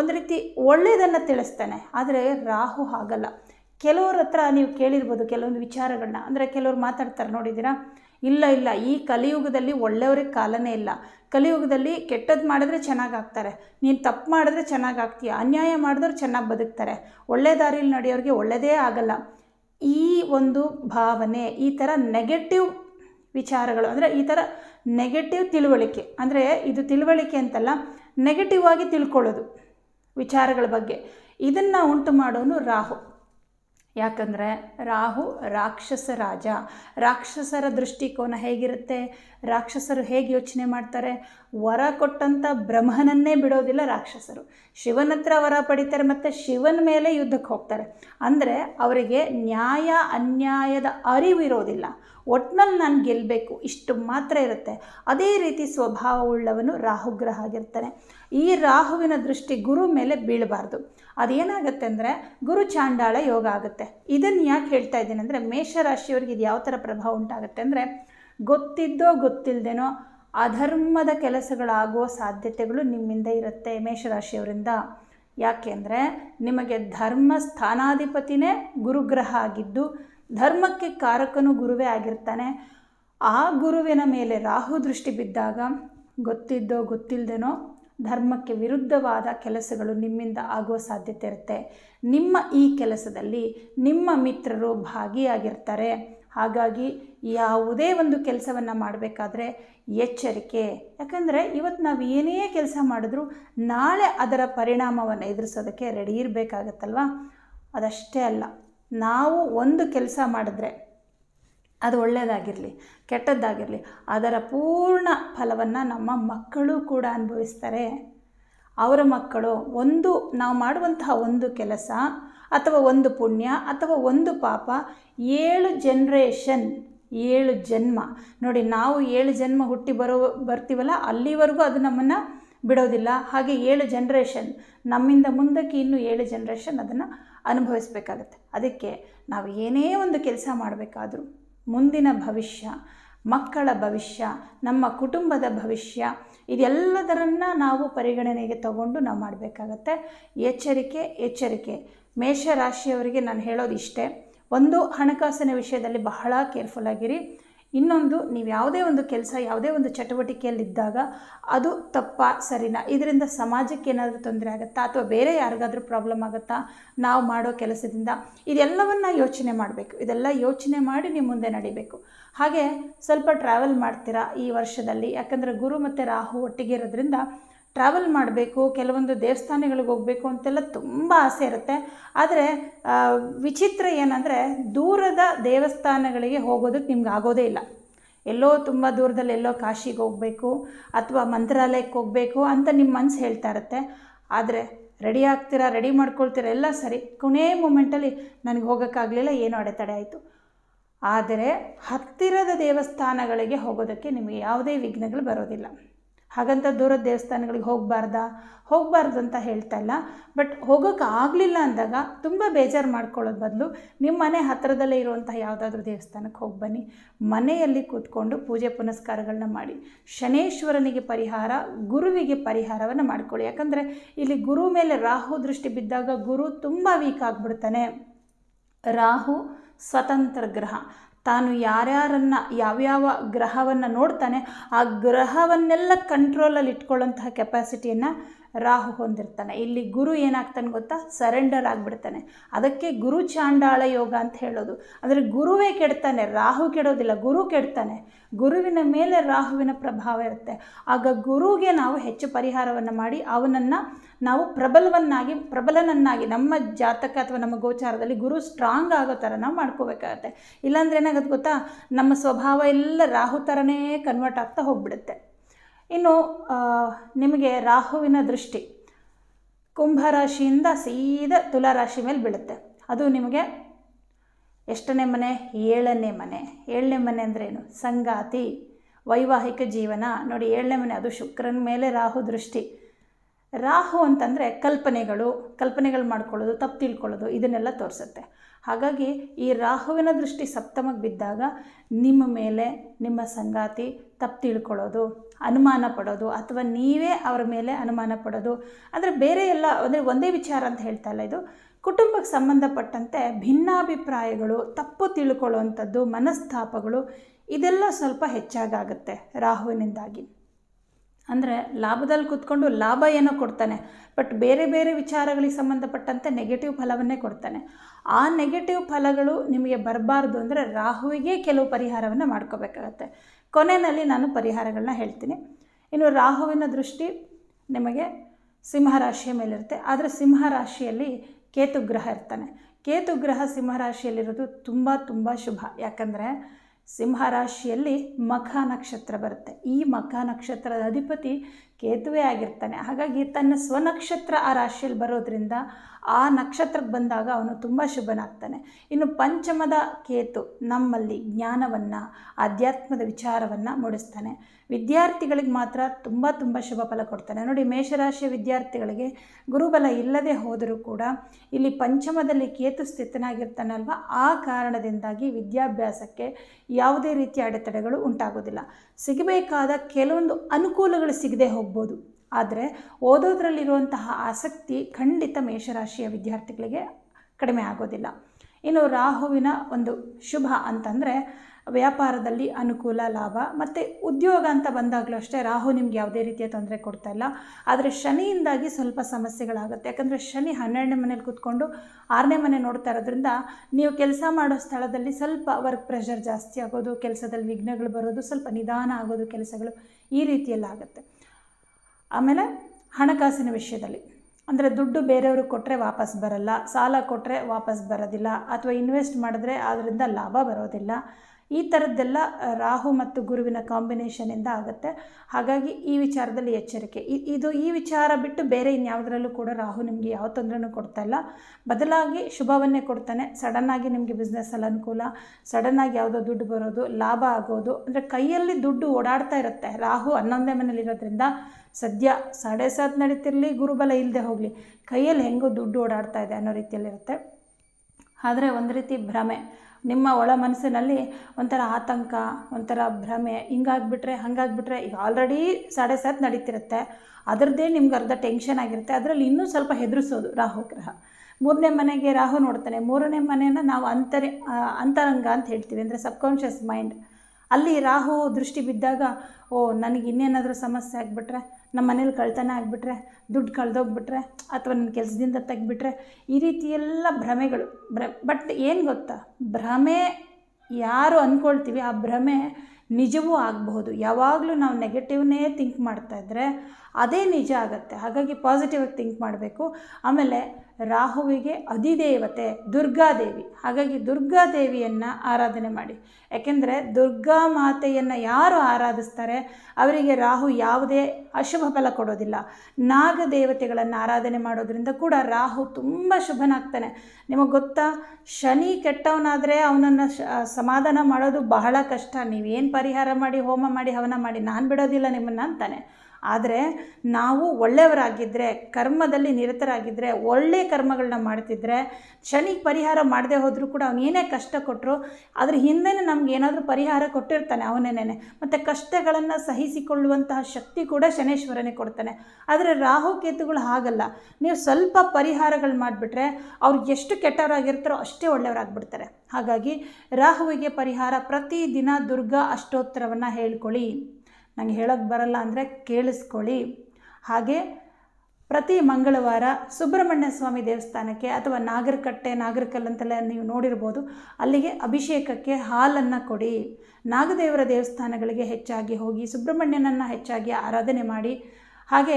ಒಂದು ರೀತಿ ಒಳ್ಳೆಯದನ್ನು ತಿಳಿಸ್ತಾನೆ. ಆದರೆ ರಾಹು ಹಾಗಲ್ಲ. ಕೆಲವ್ರ ಹತ್ರ ನೀವು ಕೇಳಿರ್ಬೋದು ಕೆಲವೊಂದು ವಿಚಾರಗಳನ್ನ ಅಂದರೆ ಕೆಲವ್ರು ಮಾತಾಡ್ತಾರೆ, ನೋಡಿದ್ದೀರಾ? ಇಲ್ಲ ಇಲ್ಲ, ಈ ಕಲಿಯುಗದಲ್ಲಿ ಒಳ್ಳೆಯವ್ರಿಗೆ ಕಾಲನೇ ಇಲ್ಲ. ಕಲಿಯುಗದಲ್ಲಿ ಕೆಟ್ಟದ್ದು ಮಾಡಿದ್ರೆ ಚೆನ್ನಾಗಿ ಆಗ್ತಾರೆ ನೀನು ತಪ್ಪು ಮಾಡಿದ್ರೆ ಚೆನ್ನಾಗಾಗ್ತೀಯ. ಅನ್ಯಾಯ ಮಾಡಿದ್ರೆ ಚೆನ್ನಾಗಿ ಬದುಕ್ತಾರೆ. ಒಳ್ಳೆ ದಾರಿಲಿ ನಡೆಯೋರಿಗೆ ಒಳ್ಳೆಯದೇ ಆಗಲ್ಲ. ಈ ಒಂದು ಭಾವನೆ, ಈ ಥರ ನೆಗೆಟಿವ್ ವಿಚಾರಗಳು, ಅಂದರೆ ಈ ಥರ ನೆಗೆಟಿವ್ ತಿಳುವಳಿಕೆ, ಅಂದರೆ ಇದು ತಿಳುವಳಿಕೆ ಅಂತಲ್ಲ ನೆಗೆಟಿವ್ ಆಗಿ ತಿಳ್ಕೊಳ್ಳೋದು ವಿಚಾರಗಳ ಬಗ್ಗೆ. ಇದನ್ನು ಉಂಟು ಮಾಡೋನು ರಾಹು. ಯಾಕಂದರೆ ರಾಹು ರಾಕ್ಷಸ ರಾಜ. ರಾಕ್ಷಸರ ದೃಷ್ಟಿಕೋನ ಹೇಗಿರುತ್ತೆ? ರಾಕ್ಷಸರು ಹೇಗೆ ಯೋಚನೆ ಮಾಡ್ತಾರೆ? ವರ ಕೊಟ್ಟಂಥ ಬ್ರಹ್ಮನನ್ನೇ ಬಿಡೋದಿಲ್ಲ ರಾಕ್ಷಸರು. ಶಿವನ ಹತ್ರ ವರ ಪಡಿತಾರೆ ಮತ್ತು ಶಿವನ ಮೇಲೆ ಯುದ್ಧಕ್ಕೆ ಹೋಗ್ತಾರೆ. ಅಂದರೆ ಅವರಿಗೆ ನ್ಯಾಯ ಅನ್ಯಾಯದ ಅರಿವು ಇರೋದಿಲ್ಲ ಒಟ್ನಲ್ಲಿ ನಾನು ಗೆಲ್ಲಬೇಕು ಇಷ್ಟು ಮಾತ್ರ ಇರುತ್ತೆ. ಅದೇ ರೀತಿ ಸ್ವಭಾವವುಳ್ಳವನು ರಾಹುಗ್ರಹ ಆಗಿರ್ತಾನೆ. ಈ ರಾಹುವಿನ ದೃಷ್ಟಿ ಗುರು ಮೇಲೆ ಬೀಳಬಾರ್ದು. ಅದೇನಾಗುತ್ತೆ ಅಂದರೆ ಗುರು ಚಾಂಡಾಳ ಯೋಗ ಆಗುತ್ತೆ. ಇದನ್ನು ಯಾಕೆ ಹೇಳ್ತಾ ಇದ್ದೀನಿ ಅಂದರೆ ಮೇಷರಾಶಿಯವರಿಗೆ ಇದು ಯಾವ ಥರ ಪ್ರಭಾವ ಉಂಟಾಗುತ್ತೆ ಅಂದರೆ ಗೊತ್ತಿದ್ದೋ ಗೊತ್ತಿಲ್ಲದೇನೋ ಅಧರ್ಮದ ಕೆಲಸಗಳಾಗುವ ಸಾಧ್ಯತೆಗಳು ನಿಮ್ಮಿಂದ ಇರುತ್ತೆ ಮೇಷರಾಶಿಯವರಿಂದ. ಯಾಕೆಂದರೆ ನಿಮಗೆ ಧರ್ಮ ಸ್ಥಾನಾಧಿಪತಿನೇ ಗುರುಗ್ರಹ ಆಗಿದ್ದು, ಧರ್ಮಕ್ಕೆ ಕಾರಕನು ಗುರುವೇ ಆಗಿರ್ತಾನೆ. ಆ ಗುರುವಿನ ಮೇಲೆ ರಾಹು ದೃಷ್ಟಿ ಬಿದ್ದಾಗ ಗೊತ್ತಿದ್ದೋ ಗೊತ್ತಿಲ್ಲದೇನೋ ಧರ್ಮಕ್ಕೆ ವಿರುದ್ಧವಾದ ಕೆಲಸಗಳು ನಿಮ್ಮಿಂದ ಆಗುವ ಸಾಧ್ಯತೆ ಇರುತ್ತೆ. ನಿಮ್ಮ ಈ ಕೆಲಸದಲ್ಲಿ ನಿಮ್ಮ ಮಿತ್ರರು ಭಾಗಿಯಾಗಿರ್ತಾರೆ. ಹಾಗಾಗಿ ಯಾವುದೇ ಒಂದು ಕೆಲಸವನ್ನು ಮಾಡಬೇಕಾದ್ರೆ ಎಚ್ಚರಿಕೆ. ಯಾಕಂದರೆ ಇವತ್ತು ನಾವು ಏನೇ ಕೆಲಸ ಮಾಡಿದ್ರೂ ನಾಳೆ ಅದರ ಪರಿಣಾಮವನ್ನು ಎದುರಿಸೋದಕ್ಕೆ ರೆಡಿ ಇರಬೇಕಾಗತ್ತಲ್ವ? ಅದಷ್ಟೇ ಅಲ್ಲ, ನಾವು ಒಂದು ಕೆಲಸ ಮಾಡಿದ್ರೆ ಅದು ಒಳ್ಳೆಯದಾಗಿರಲಿ ಕೆಟ್ಟದ್ದಾಗಿರಲಿ, ಅದರ ಪೂರ್ಣ ಫಲವನ್ನು ನಮ್ಮ ಮಕ್ಕಳು ಕೂಡ ಅನುಭವಿಸ್ತಾರೆ. ಅವರ ಮಕ್ಕಳು ಒಂದು ನಾವು ಮಾಡುವಂತಹ ಒಂದು ಕೆಲಸ ಅಥವಾ ಒಂದು ಪುಣ್ಯ ಅಥವಾ ಒಂದು ಪಾಪ ಏಳು ಜನ್ರೇಷನ್ ಏಳು ಜನ್ಮ. ನೋಡಿ, ನಾವು ಏಳು ಜನ್ಮ ಹುಟ್ಟಿ ಬರೋ, ಬರ್ತೀವಲ್ಲ, ಅಲ್ಲಿವರೆಗೂ ಅದು ನಮ್ಮನ್ನು ಬಿಡೋದಿಲ್ಲ. ಹಾಗೆ ಏಳು ಜನ್ರೇಷನ್ ನಮ್ಮಿಂದ ಮುಂದಕ್ಕೆ ಇನ್ನೂ ಏಳು ಜನ್ರೇಷನ್ ಅದನ್ನು ಅನುಭವಿಸಬೇಕಾಗುತ್ತೆ. ಅದಕ್ಕೆ ನಾವು ಏನೇ ಒಂದು ಕೆಲಸ ಮಾಡಬೇಕಾದ್ರೂ, ಮುಂದಿನ ಭವಿಷ್ಯ, ಮಕ್ಕಳ ಭವಿಷ್ಯ, ನಮ್ಮ ಕುಟುಂಬದ ಭವಿಷ್ಯ, ಇದೆಲ್ಲದರನ್ನು ನಾವು ಪರಿಗಣನೆಗೆ ತಗೊಂಡು ನಾವು ಮಾಡಬೇಕಾಗತ್ತೆ. ಎಚ್ಚರಿಕೆ ಎಚ್ಚರಿಕೆ. ಮೇಷರಾಶಿಯವರಿಗೆ ನಾನು ಹೇಳೋದು ಇಷ್ಟೇ ಒಂದು ಹಣಕಾಸಿನ ವಿಷಯದಲ್ಲಿ ಬಹಳ ಕೇರ್ಫುಲ್ ಆಗಿರಿ. ಇನ್ನೊಂದು, ನೀವು ಯಾವುದೇ ಒಂದು ಕೆಲಸ, ಯಾವುದೇ ಒಂದು ಚಟುವಟಿಕೆಯಲ್ಲಿದ್ದಾಗ ಅದು ತಪ್ಪ, ಸರಿನಾ? ಇದರಿಂದ ಸಮಾಜಕ್ಕೆ ಏನಾದರೂ ತೊಂದರೆ ಆಗುತ್ತಾ? ಅಥವಾ ಬೇರೆ ಯಾರಿಗಾದರೂ ಪ್ರಾಬ್ಲಮ್ ಆಗುತ್ತಾ? ನಾವು ಮಾಡೋ ಕೆಲಸದಿಂದ? ಇದೆಲ್ಲವನ್ನು ಯೋಚನೆ ಮಾಡಬೇಕು. ಇದೆಲ್ಲ ಯೋಚನೆ ಮಾಡಿ ನೀವು ಮುಂದೆ ನಡಿಬೇಕು. ಹಾಗೆ ಸ್ವಲ್ಪ ಟ್ರಾವೆಲ್ ಮಾಡ್ತೀರಾ ಈ ವರ್ಷದಲ್ಲಿ? ಯಾಕಂದರೆ ಗುರು ಮತ್ತು ರಾಹು ಒಟ್ಟಿಗೆ ಇರೋದ್ರಿಂದ ಟ್ರಾವೆಲ್ ಮಾಡಬೇಕು, ಕೆಲವೊಂದು ದೇವಸ್ಥಾನಗಳಿಗೆ ಹೋಗಬೇಕು ಅಂತೆಲ್ಲ ತುಂಬ ಆಸೆ ಇರುತ್ತೆ. ಆದರೆ ವಿಚಿತ್ರ ಏನಂದರೆ ದೂರದ ದೇವಸ್ಥಾನಗಳಿಗೆ ಹೋಗೋದಕ್ಕೆ ನಿಮ್ಗೆ ಆಗೋದೇ ಇಲ್ಲ. ಎಲ್ಲೋ ತುಂಬ ದೂರದಲ್ಲಿ ಎಲ್ಲೋ ಕಾಶಿಗೆ ಹೋಗಬೇಕು ಅಥವಾ ಮಂತ್ರಾಲಯಕ್ಕೆ ಹೋಗಬೇಕು ಅಂತ ನಿಮ್ಮ ಮನಸ್ಸು ಹೇಳ್ತಾ ಇರುತ್ತೆ. ಆದರೆ ರೆಡಿ ಆಗ್ತೀರಾ ರೆಡಿ ಮಾಡ್ಕೊಳ್ತೀರಾ ಎಲ್ಲ ಸರಿ. ಕೊನೆ ಮೂಮೆಂಟಲ್ಲಿ ನನಗೆ ಹೋಗೋಕ್ಕಾಗಲಿಲ್ಲ, ಏನು ಅಡೆತಡೆ ಆಯಿತು. ಆದರೆ ಹತ್ತಿರದ ದೇವಸ್ಥಾನಗಳಿಗೆ ಹೋಗೋದಕ್ಕೆ ನಿಮಗೆ ಯಾವುದೇ ವಿಘ್ನಗಳು ಬರೋದಿಲ್ಲ. ಹಾಗಂತ ದೂರದ ದೇವಸ್ಥಾನಗಳಿಗೆ ಹೋಗಬಾರ್ದ? ಹೋಗಬಾರ್ದು ಅಂತ ಹೇಳ್ತಾ ಇಲ್ಲ. ಬಟ್ ಹೋಗೋಕೆ ಆಗಲಿಲ್ಲ ಅಂದಾಗ ತುಂಬ ಬೇಜಾರು ಮಾಡ್ಕೊಳ್ಳೋದು ಬದಲು ನಿಮ್ಮ ಮನೆ ಹತ್ತಿರದಲ್ಲೇ ಇರುವಂಥ ಯಾವುದಾದ್ರೂ ದೇವಸ್ಥಾನಕ್ಕೆ ಹೋಗಿ ಬನ್ನಿ. ಮನೆಯಲ್ಲಿ ಕೂತ್ಕೊಂಡು ಪೂಜೆ ಪುನಸ್ಕಾರಗಳನ್ನ ಮಾಡಿ. ಶನೇಶ್ವರನಿಗೆ ಪರಿಹಾರ, ಗುರುವಿಗೆ ಪರಿಹಾರವನ್ನು ಮಾಡ್ಕೊಳ್ಳಿ. ಯಾಕಂದರೆ ಇಲ್ಲಿ ಗುರು ಮೇಲೆ ರಾಹು ದೃಷ್ಟಿ ಬಿದ್ದಾಗ ಗುರು ತುಂಬ ವೀಕ್ ಆಗಿಬಿಡ್ತಾನೆ. ರಾಹು ಸ್ವತಂತ್ರ ಗ್ರಹ. ತಾನು ಯಾರ್ಯಾರನ್ನು ಯಾವ್ಯಾವ ಗ್ರಹವನ್ನು ನೋಡ್ತಾನೆ ಆ ಗ್ರಹವನ್ನೆಲ್ಲ ಕಂಟ್ರೋಲಲ್ಲಿ ಇಟ್ಕೊಳ್ಳೋಂತಹ ಕೆಪಾಸಿಟಿಯನ್ನು ರಾಹು ಹೊಂದಿರ್ತಾನೆ. ಇಲ್ಲಿ ಗುರು ಏನಾಗ್ತಾನೆ ಗೊತ್ತಾ? ಸರೆಂಡರ್ ಆಗಿಬಿಡ್ತಾನೆ. ಅದಕ್ಕೆ ಗುರು ಚಾಂಡಾಳ ಯೋಗ ಅಂತ ಹೇಳೋದು. ಅಂದರೆ ಗುರುವೇ ಕೆಡ್ತಾನೆ, ರಾಹು ಕೆಡೋದಿಲ್ಲ, ಗುರು ಕೆಡ್ತಾನೆ. ಗುರುವಿನ ಮೇಲೆ ರಾಹುವಿನ ಪ್ರಭಾವ ಇರುತ್ತೆ. ಆಗ ಗುರುಗೆ ನಾವು ಹೆಚ್ಚು ಪರಿಹಾರವನ್ನು ಮಾಡಿ, ಅವನನ್ನು ನಾವು ಪ್ರಬಲವನ್ನಾಗಿ, ಪ್ರಬಲನನ್ನಾಗಿ, ನಮ್ಮ ಜಾತಕ ಅಥವಾ ನಮ್ಮ ಗೋಚಾರದಲ್ಲಿ ಗುರು ಸ್ಟ್ರಾಂಗ್ ಆಗೋ ಥರ ನಾವು ಮಾಡ್ಕೋಬೇಕಾಗತ್ತೆ. ಇಲ್ಲಾಂದ್ರೆ ಏನಾಗುತ್ತೆ ಗೊತ್ತಾ? ನಮ್ಮ ಸ್ವಭಾವ ಎಲ್ಲ ರಾಹು ಥರನೇ ಕನ್ವರ್ಟ್ ಆಗ್ತಾ ಹೋಗ್ಬಿಡುತ್ತೆ. ಇನ್ನು ನಿಮಗೆ ರಾಹುವಿನ ದೃಷ್ಟಿ. ಕುಂಭರಾಶಿಯಿಂದ ಸೀದಾ ತುಲಾರಾಶಿ ಮೇಲೆ ಬೀಳುತ್ತೆ. ಅದು ನಿಮಗೆ ಎಷ್ಟನೇ ಮನೆ, ಏಳನೇ ಮನೆ. ಏಳನೇ ಮನೆ ಅಂದ್ರೇನು ಸಂಗಾತಿ, ವೈವಾಹಿಕ ಜೀವನ. ನೋಡಿ, ಏಳನೇ ಮನೆ, ಅದು ಶುಕ್ರನ ಮೇಲೆ ರಾಹು ದೃಷ್ಟಿ. ರಾಹು ಅಂತಂದರೆ ಕಲ್ಪನೆಗಳು ಕಲ್ಪನೆಗಳು ಮಾಡ್ಕೊಳ್ಳೋದು, ತಪ್ಪು ತಿಳ್ಕೊಳ್ಳೋದು, ಇದನ್ನೆಲ್ಲ ತೋರಿಸುತ್ತೆ. ಹಾಗಾಗಿ ಈ ರಾಹುವಿನ ದೃಷ್ಟಿ ಸಪ್ತಮಕ್ಕೆ ಬಿದ್ದಾಗ ನಿಮ್ಮ ಮೇಲೆ, ನಿಮ್ಮ ಸಂಗಾತಿ ತಪ್ಪು ತಿಳ್ಕೊಳ್ಳೋದು ಅನುಮಾನ ಪಡೋದು ಅಥವಾ ನೀವೇ ಅವರ ಮೇಲೆ ಅನುಮಾನ ಪಡೋದು. ಅಂದರೆ ಬೇರೆ ಎಲ್ಲ, ಅಂದರೆ ಒಂದೇ ವಿಚಾರ ಅಂತ ಹೇಳ್ತಾ ಇಲ್ಲ ಇದು. ಕುಟುಂಬಕ್ಕೆ ಸಂಬಂಧಪಟ್ಟಂತೆ ಭಿನ್ನಾಭಿಪ್ರಾಯಗಳು, ತಪ್ಪು ತಿಳ್ಕೊಳ್ಳುವಂಥದ್ದು, ಮನಸ್ತಾಪಗಳು, ಇದೆಲ್ಲ ಸ್ವಲ್ಪ ಹೆಚ್ಚಾಗುತ್ತೆ ರಾಹುವಿನಿಂದಾಗಿ. ಅಂದರೆ ಲಾಭದಲ್ಲಿ ಕೂತ್ಕೊಂಡು ಲಾಭ ಏನೋ ಕೊಡ್ತಾನೆ, ಬಟ್ ಬೇರೆ ಬೇರೆ ವಿಚಾರಗಳಿಗೆ ಸಂಬಂಧಪಟ್ಟಂತೆ ನೆಗೆಟಿವ್ ಫಲವನ್ನೇ ಕೊಡ್ತಾನೆ. ಆ ನೆಗೆಟಿವ್ ಫಲಗಳು ನಿಮಗೆ ಬರಬಾರ್ದು ಅಂದರೆ ರಾಹುವಿಗೆ ಕೆಲವು ಪರಿಹಾರವನ್ನು ಮಾಡ್ಕೋಬೇಕಾಗತ್ತೆ. ಕೊನೆಯಲ್ಲಿ ನಾನು ಪರಿಹಾರಗಳನ್ನ ಹೇಳ್ತೀನಿ. ಇನ್ನು ರಾಹುವಿನ ದೃಷ್ಟಿ ನಿಮಗೆ ಸಿಂಹರಾಶಿಯ ಮೇಲಿರುತ್ತೆ. ಆದರೆ ಸಿಂಹರಾಶಿಯಲ್ಲಿ ಕೇತು ಗ್ರಹ ಇರ್ತಾನೆ. ಕೇತು ಗ್ರಹ ಸಿಂಹರಾಶಿಯಲ್ಲಿರೋದು ತುಂಬ ತುಂಬ ಶುಭ. ಯಾಕಂದರೆ ಸಿಂಹರಾಶಿಯಲ್ಲಿ ಮಖ ನಕ್ಷತ್ರ ಬರುತ್ತೆ. ಈ ಮಖ ನಕ್ಷತ್ರದ ಅಧಿಪತಿ ಕೇತುವೇ ಆಗಿರ್ತಾನೆ. ಹಾಗಾಗಿ ತನ್ನ ಸ್ವನಕ್ಷತ್ರ ಆ ರಾಶಿಯಲ್ಲಿ ಬರೋದ್ರಿಂದ ಆ ನಕ್ಷತ್ರಕ್ಕೆ ಬಂದಾಗ ಅವನು ತುಂಬ ಶುಭನಾಗ್ತಾನೆ. ಇನ್ನು ಪಂಚಮದ ಕೇತು ನಮ್ಮಲ್ಲಿ ಜ್ಞಾನವನ್ನು ಆಧ್ಯಾತ್ಮದ ವಿಚಾರವನ್ನು ಮೂಡಿಸ್ತಾನೆ. ವಿದ್ಯಾರ್ಥಿಗಳಿಗೆ ಮಾತ್ರ ತುಂಬ ತುಂಬ ಶುಭ ಫಲ ಕೊಡ್ತಾನೆ. ನೋಡಿ, ಮೇಷರಾಶಿಯ ವಿದ್ಯಾರ್ಥಿಗಳಿಗೆ ಗುರುಬಲ ಇಲ್ಲದೆ ಹೋದರೂ ಕೂಡ ಇಲ್ಲಿ ಪಂಚಮದಲ್ಲಿ ಕೇತು ಸ್ಥಿತನಾಗಿರ್ತಾನಲ್ವ? ಆ ಕಾರಣದಿಂದಾಗಿ ವಿದ್ಯಾಭ್ಯಾಸಕ್ಕೆ ಯಾವುದೇ ರೀತಿಯ ಅಡೆತಡೆಗಳು ಉಂಟಾಗೋದಿಲ್ಲ ಸಿಗಬೇಕಾದ ಕೆಲವೊಂದು ಅನುಕೂಲಗಳು ಸಿಗದೆ ಹೋಗ್ಬೋದು. ಆದರೆ ಓದೋದ್ರಲ್ಲಿರುವಂತಹ ಆಸಕ್ತಿ ಖಂಡಿತ ಮೇಷರಾಶಿಯ ವಿದ್ಯಾರ್ಥಿಗಳಿಗೆ ಕಡಿಮೆ ಆಗೋದಿಲ್ಲ. ಇನ್ನು ರಾಹುವಿನ ಒಂದು ಶುಭ ಅಂತಂದರೆ ವ್ಯಾಪಾರದಲ್ಲಿ ಅನುಕೂಲ, ಲಾಭ ಮತ್ತು ಉದ್ಯೋಗ ಅಂತ ಬಂದಾಗಲೂ ಅಷ್ಟೇ ರಾಹು ನಿಮ್ಗೆ ಯಾವುದೇ ರೀತಿಯ ತೊಂದರೆ ಕೊಡ್ತಾ ಇಲ್ಲ. ಆದರೆ ಶನಿಯಿಂದಾಗಿ ಸ್ವಲ್ಪ ಸಮಸ್ಯೆಗಳಾಗುತ್ತೆ. ಯಾಕಂದರೆ ಶನಿ ಹನ್ನೆರಡನೇ ಮನೇಲಿ ಕೂತ್ಕೊಂಡು ಆರನೇ ಮನೆ ನೋಡ್ತಾ ಇರೋದ್ರಿಂದ ನೀವು ಕೆಲಸ ಮಾಡೋ ಸ್ಥಳದಲ್ಲಿ ಸ್ವಲ್ಪ ವರ್ಕ್ ಪ್ರೆಷರ್ ಜಾಸ್ತಿ ಆಗೋದು, ಕೆಲಸದಲ್ಲಿ ವಿಘ್ನಗಳು ಬರೋದು, ಸ್ವಲ್ಪ ನಿಧಾನ ಆಗೋದು ಕೆಲಸಗಳು ಈ ರೀತಿಯೆಲ್ಲ ಆಗುತ್ತೆ. ಆಮೇಲೆ ಹಣಕಾಸಿನ ವಿಷಯದಲ್ಲಿ. ಅಂದರೆ ದುಡ್ಡು ಬೇರೆಯವ್ರಿಗೆ ಕೊಟ್ಟರೆ ವಾಪಸ್ ಬರಲ್ಲ, ಸಾಲ ಕೊಟ್ಟರೆ ವಾಪಸ್ ಬರೋದಿಲ್ಲ ಅಥವಾ ಇನ್ವೆಸ್ಟ್ ಮಾಡಿದ್ರೆ ಅದರಿಂದ ಲಾಭ ಬರೋದಿಲ್ಲ. ಈ ಥರದ್ದೆಲ್ಲ ರಾಹು ಮತ್ತು ಗುರುವಿನ ಕಾಂಬಿನೇಷನಿಂದ ಆಗುತ್ತೆ. ಹಾಗಾಗಿ ಈ ವಿಚಾರದಲ್ಲಿ ಎಚ್ಚರಿಕೆ. ಇದು ಈ ವಿಚಾರ ಬಿಟ್ಟು ಬೇರೆ ಇನ್ಯಾವುದರಲ್ಲೂ ಕೂಡ ರಾಹು ನಿಮಗೆ ಯಾವ ತೊಂದರೆನೂ ಕೊಡ್ತಾ ಇಲ್ಲ. ಬದಲಾಗಿ ಶುಭವನ್ನೇ ಕೊಡ್ತಾನೆ. ಸಡನ್ನಾಗಿ ನಿಮಗೆ ಬಿಸ್ನೆಸ್ಸಲ್ಲಿ ಅನುಕೂಲ ಸಡನ್ನಾಗಿ ಯಾವುದೋ ದುಡ್ಡು ಬರೋದು, ಲಾಭ ಆಗೋದು. ಅಂದರೆ ಕೈಯಲ್ಲಿ ದುಡ್ಡು ಓಡಾಡ್ತಾ ಇರುತ್ತೆ. ರಾಹು ಹನ್ನೊಂದೇ ಮನೇಲಿರೋದ್ರಿಂದ ಸದ್ಯ ಸಾಡೆ ಸಾತ್ ನಡೀತಿರಲಿ, ಗುರುಬಲ ಇಲ್ಲದೆ ಹೋಗಲಿ. ಕೈಯಲ್ಲಿ ಹೆಂಗೋ ದುಡ್ಡು ಓಡಾಡ್ತಾ ಇದೆ ಅನ್ನೋ ರೀತಿಯಲ್ಲಿರುತ್ತೆ. ಆದರೆ ಒಂದು ರೀತಿ ಭ್ರಮೆ. ನಿಮ್ಮ ಒಳ ಮನಸ್ಸಿನಲ್ಲಿ ಒಂಥರ ಆತಂಕ, ಒಂಥರ ಭ್ರಮೆ, ಹಿಂಗಾಗ್ಬಿಟ್ರೆ, ಹಂಗಾಗ್ಬಿಟ್ರೆ ಈಗ ಆಲ್ರೆಡಿ ಸಾಡೆ ಸಾತ್ ನಡೀತಿರುತ್ತೆ. ಅದರದ್ದೇ ನಿಮ್ಗೆ ಅರ್ಧ ಟೆನ್ಷನ್ ಆಗಿರುತ್ತೆ. ಅದರಲ್ಲಿ ಇನ್ನೂ ಸ್ವಲ್ಪ ಹೆದರಿಸೋದು ರಾಹು ಗ್ರಹ. ಮೂರನೇ ಮನೆಗೆ ರಾಹು ನೋಡ್ತಾನೆ. ಮೂರನೇ ಮನೆಯನ್ನು ನಾವು ಅಂತರಿ ಅಂತರಂಗ ಅಂತ ಹೇಳ್ತೀವಿ. ಅಂದರೆ ಸಬ್ಕಾನ್ಷಿಯಸ್ ಮೈಂಡ್ ಅಲ್ಲಿ ರಾಹು ದೃಷ್ಟಿ ಬಿದ್ದಾಗ, ಓ, ನನಗೆ ಇನ್ನೇನಾದರೂ ಸಮಸ್ಯೆ ಆಗಿಬಿಟ್ರೆ ನಮ್ಮ ಮನೇಲಿ ಕಳ್ತನ ಆಗಿಬಿಟ್ರೆ, ದುಡ್ಡು ಕಳೆದೋಗ್ಬಿಟ್ರೆ ಅಥವಾ ನನ್ನ ಕೆಲಸದಿಂದ ತೆಗ್ಬಿಟ್ರೆ ಈ ರೀತಿ ಎಲ್ಲ ಭ್ರಮೆಗಳು. ಭ್ರ, ಬಟ್ ಏನು ಗೊತ್ತಾ? ಭ್ರಮೆ ಯಾರು ಅಂದ್ಕೊಳ್ತೀವಿ ಆ ಭ್ರಮೆ ನಿಜವೂ ಆಗಬಹುದು. ಯಾವಾಗಲೂ ನಾವು ನೆಗೆಟಿವ್ನೇ ಥಿಂಕ್ ಮಾಡ್ತಾಯಿದ್ರೆ ಅದೇ ನಿಜ ಆಗುತ್ತೆ. ಹಾಗಾಗಿ ಪಾಸಿಟಿವಾಗಿ ಥಿಂಕ್ ಮಾಡಬೇಕು. ಆಮೇಲೆ ರಾಹುವಿಗೆ ಅಧಿದೇವತೆ ದುರ್ಗಾದೇವಿ. ಹಾಗಾಗಿ ದುರ್ಗಾದೇವಿಯನ್ನು ಆರಾಧನೆ ಮಾಡಿ. ಯಾಕೆಂದರೆ ದುರ್ಗಾ ಮಾತೆಯನ್ನು ಯಾರು ಆರಾಧಿಸ್ತಾರೆ? ಅವರಿಗೆ ರಾಹು ಯಾವುದೇ ಅಶುಭ ಫಲ ಕೊಡೋದಿಲ್ಲ. ನಾಗ ದೇವತೆಗಳನ್ನು ಆರಾಧನೆ ಮಾಡೋದ್ರಿಂದ ಕೂಡ ರಾಹು ತುಂಬ ಶುಭನಾಗ್ತಾನೆ. ನಿಮಗೆ ಗೊತ್ತಾ? ಶನಿ ಕೆಟ್ಟವನಾದರೆ ಅವನನ್ನು ಸಮಾಧಾನ ಮಾಡೋದು ಬಹಳ ಕಷ್ಟ. ನೀವೇನು ಪರಿಹಾರ ಮಾಡಿ, ಹೋಮ ಮಾಡಿ, ಹವನ ಮಾಡಿ, ನಾನು ಬಿಡೋದಿಲ್ಲ ನಿಮ್ಮನ್ನು ಅಂತಾನೆ. ಆದರೆ ನಾವು ಒಳ್ಳೆಯವರಾಗಿದ್ದರೆ ಕರ್ಮದಲ್ಲಿ ನಿರತರಾಗಿದ್ದರೆ ಒಳ್ಳೆ ಕರ್ಮಗಳನ್ನ ಮಾಡ್ತಿದ್ರೆ ಶನಿ ಪರಿಹಾರ ಮಾಡದೆ ಹೋದರೂ ಕೂಡ ಅವನು ಏನೇ ಕಷ್ಟ ಕೊಟ್ಟರು ಅದ್ರ ಹಿಂದೆನೇ ನಮ್ಗೆ ಏನಾದರೂ ಪರಿಹಾರ ಕೊಟ್ಟಿರ್ತಾನೆ ಅವನೇನೇ ಮತ್ತು ಕಷ್ಟಗಳನ್ನು ಸಹಿಸಿಕೊಳ್ಳುವಂತಹ ಶಕ್ತಿ ಕೂಡ ಶನೇಶ್ವರನೇ ಕೊಡ್ತಾನೆ. ಆದರೆ ರಾಹು ಕೇತುಗಳು ಹಾಗಲ್ಲ. ನೀವು ಸ್ವಲ್ಪ ಪರಿಹಾರಗಳು ಮಾಡಿಬಿಟ್ರೆ ಅವ್ರು ಎಷ್ಟು ಕೆಟ್ಟವರಾಗಿರ್ತಾರೋ ಅಷ್ಟೇ ಒಳ್ಳೆಯವರಾಗ್ಬಿಡ್ತಾರೆ. ಹಾಗಾಗಿ ರಾಹುವಿಗೆ ಪರಿಹಾರ ಪ್ರತಿದಿನ ದುರ್ಗಾ ಅಷ್ಟೋತ್ತರವನ್ನು ಹೇಳ್ಕೊಳ್ಳಿ. ನಂಗೆ ಹೇಳೋಕ್ಕೆ ಬರಲ್ಲ ಅಂದರೆ ಕೇಳಿಸ್ಕೊಳ್ಳಿ. ಹಾಗೆ ಪ್ರತಿ ಮಂಗಳವಾರ ಸುಬ್ರಹ್ಮಣ್ಯ ಸ್ವಾಮಿ ದೇವಸ್ಥಾನಕ್ಕೆ ಅಥವಾ ನಾಗರಕಟ್ಟೆ ನಾಗರಕಲ್ ಅಂತೆಲ್ಲ ನೀವು ನೋಡಿರ್ಬೋದು, ಅಲ್ಲಿಗೆ ಅಭಿಷೇಕಕ್ಕೆ ಹಾಲನ್ನು ಕೊಡಿ. ನಾಗದೇವರ ದೇವಸ್ಥಾನಗಳಿಗೆ ಹೆಚ್ಚಾಗಿ ಹೋಗಿ ಸುಬ್ರಹ್ಮಣ್ಯನನ್ನು ಹೆಚ್ಚಾಗಿ ಆರಾಧನೆ ಮಾಡಿ. ಹಾಗೆ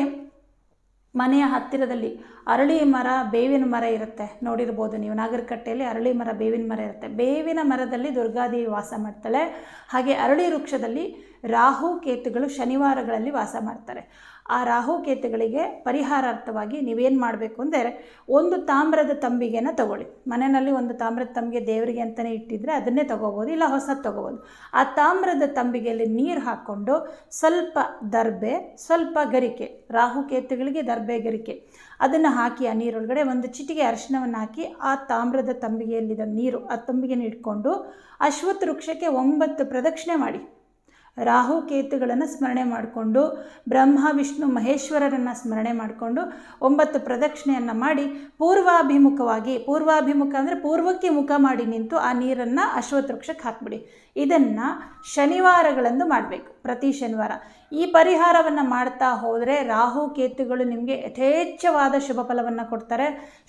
ಮನೆಯ ಹತ್ತಿರದಲ್ಲಿ ಅರಳಿ ಮರ, ಬೇವಿನ ಮರ ಇರುತ್ತೆ. ನೋಡಿರ್ಬೋದು ನೀವು ನಾಗರಕಟ್ಟೆಯಲ್ಲಿ ಅರಳಿ ಮರ, ಬೇವಿನ ಮರ ಇರುತ್ತೆ. ಬೇವಿನ ಮರದಲ್ಲಿ ದುರ್ಗಾದೇವಿ ವಾಸ ಮಾಡ್ತಾಳೆ. ಹಾಗೆ ಅರಳಿ ವೃಕ್ಷದಲ್ಲಿ ರಾಹು, ಕೇತುಗಳು ಶನಿವಾರಗಳಲ್ಲಿ ವಾಸ ಮಾಡ್ತಾರೆ. ಆ ರಾಹುಕೇತುಗಳಿಗೆ ಪರಿಹಾರಾರ್ಥವಾಗಿ ನೀವೇನು ಮಾಡಬೇಕು ಅಂದರೆ ಒಂದು ತಾಮ್ರದ ತಂಬಿಗೆನ ತಗೊಳ್ಳಿ. ಮನೆಯಲ್ಲಿ ಒಂದು ತಾಮ್ರದ ತಂಬಿಗೆ ದೇವರಿಗೆ ಅಂತಲೇ ಇಟ್ಟಿದ್ರೆ ಅದನ್ನೇ ತಗೋಬೋದು, ಇಲ್ಲ ಹೊಸದು ತಗೋಬೋದು. ಆ ತಾಮ್ರದ ತಂಬಿಗೆಯಲ್ಲಿ ನೀರು ಹಾಕ್ಕೊಂಡು ಸ್ವಲ್ಪ ದರ್ಬೆ, ಸ್ವಲ್ಪ ಗರಿಕೆ, ರಾಹುಕೇತುಗಳಿಗೆ ದರ್ಬೆ, ಗರಿಕೆ, ಅದನ್ನು ಹಾಕಿ ಆ ನೀರೊಳಗಡೆ ಒಂದು ಚಿಟಿಗೆ ಅರಿಶಿಣವನ್ನು ಹಾಕಿ ಆ ತಾಮ್ರದ ತಂಬಿಗೆಯಲ್ಲಿದ್ದ ನೀರು ಆ ತಂಬಿಗೆನ ಇಟ್ಕೊಂಡು ಅಶ್ವತ್ಥ ವೃಕ್ಷಕ್ಕೆ ಒಂಬತ್ತು ಪ್ರದಕ್ಷಿಣೆ ಮಾಡಿ. ರಾಹು ಕೇತುಗಳನ್ನು ಸ್ಮರಣೆ ಮಾಡಿಕೊಂಡು, ಬ್ರಹ್ಮ, ವಿಷ್ಣು, ಮಹೇಶ್ವರರನ್ನು ಸ್ಮರಣೆ ಮಾಡಿಕೊಂಡು ಒಂಬತ್ತು ಪ್ರದಕ್ಷಿಣೆಯನ್ನು ಮಾಡಿ ಪೂರ್ವಾಭಿಮುಖವಾಗಿ, ಪೂರ್ವಾಭಿಮುಖ ಅಂದರೆ ಪೂರ್ವಕ್ಕೆ ಮುಖ ಮಾಡಿ ನಿಂತು ಆ ನೀರನ್ನು ಹಾಕಿಬಿಡಿ ಹಾಕ್ಬಿಡಿ. ಇದನ್ನು ಶನಿವಾರಗಳಂದು ಮಾಡಬೇಕು, ಪ್ರತಿ ಶನಿವಾರ. ಈ ಪರಿಹಾರವನ್ನು ಮಾಡ್ತಾ ಹೋದರೆ ರಾಹು ಕೇತುಗಳು ನಿಮಗೆ ಯಥೇಚ್ಛವಾದ ಶುಭ ಫಲವನ್ನು ಕೊಡ್ತಾರೆ.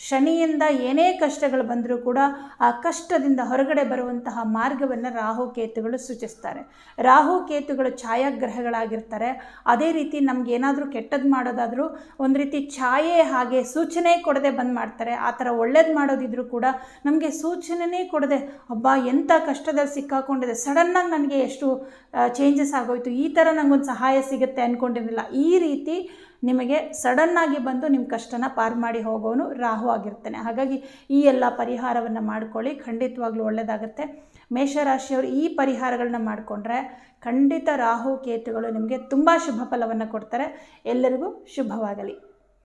ಶನಿಯಿಂದ ಏನೇ ಕಷ್ಟಗಳು ಬಂದರೂ ಕೂಡ ಆ ಕಷ್ಟದಿಂದ ಹೊರಗಡೆ ಬರುವಂತಹ ಮಾರ್ಗವನ್ನು ರಾಹು ಕೇತುಗಳು ಸೂಚಿಸ್ತಾರೆ. ರಾಹು ಕೇತುಗಳು ಛಾಯಾಗ್ರಹಗಳಾಗಿರ್ತಾರೆ. ಅದೇ ರೀತಿ ನಮ್ಗೆ ಏನಾದರೂ ಕೆಟ್ಟದ್ದು ಮಾಡೋದಾದರೂ ಒಂದು ರೀತಿ ಛಾಯೆ ಹಾಗೆ ಸೂಚನೆ ಕೊಡದೆ ಬಂದ್ ಮಾಡ್ತಾರೆ. ಆ ಥರ ಒಳ್ಳೇದು ಮಾಡೋದಿದ್ರೂ ಕೂಡ ನಮಗೆ ಸೂಚನೆನೇ ಕೊಡದೆ, ಅಬ್ಬಾ ಎಂಥ ಕಷ್ಟದಲ್ಲಿ ಸಿಕ್ಕಾಕೊಂಡಿದೆ ಸಡನ್ನಾಗಿ ನನಗೆ ಎಷ್ಟು ಚೇಂಜಸ್ ಆಗೋಯ್ತು, ಈ ಥರ ನನಗೊಂದು ಸಹಾಯ ಸಿಗುತ್ತೆ ಅಂದ್ಕೊಂಡಿರಲಿಲ್ಲ ಈ ರೀತಿ ನಿಮಗೆ ಸಡನ್ನಾಗಿ ಬಂದು ನಿಮ್ಮ ಕಷ್ಟನ ಪಾರು ಮಾಡಿ ಹೋಗೋನು ರಾಹು ಆಗಿರ್ತಾನೆ. ಹಾಗಾಗಿ ಈ ಎಲ್ಲ ಪರಿಹಾರವನ್ನು ಮಾಡ್ಕೊಳ್ಳಿ. ಖಂಡಿತವಾಗ್ಲೂ ಒಳ್ಳೆಯದಾಗುತ್ತೆ ಮೇಷರಾಶಿಯವರು ಈ ಪರಿಹಾರಗಳನ್ನ ಮಾಡಿಕೊಂಡ್ರೆ ಖಂಡಿತ ರಾಹು, ಕೇತುಗಳು ನಿಮಗೆ ತುಂಬ ಶುಭ ಫಲವನ್ನು ಕೊಡ್ತಾರೆ. ಎಲ್ಲರಿಗೂ ಶುಭವಾಗಲಿ.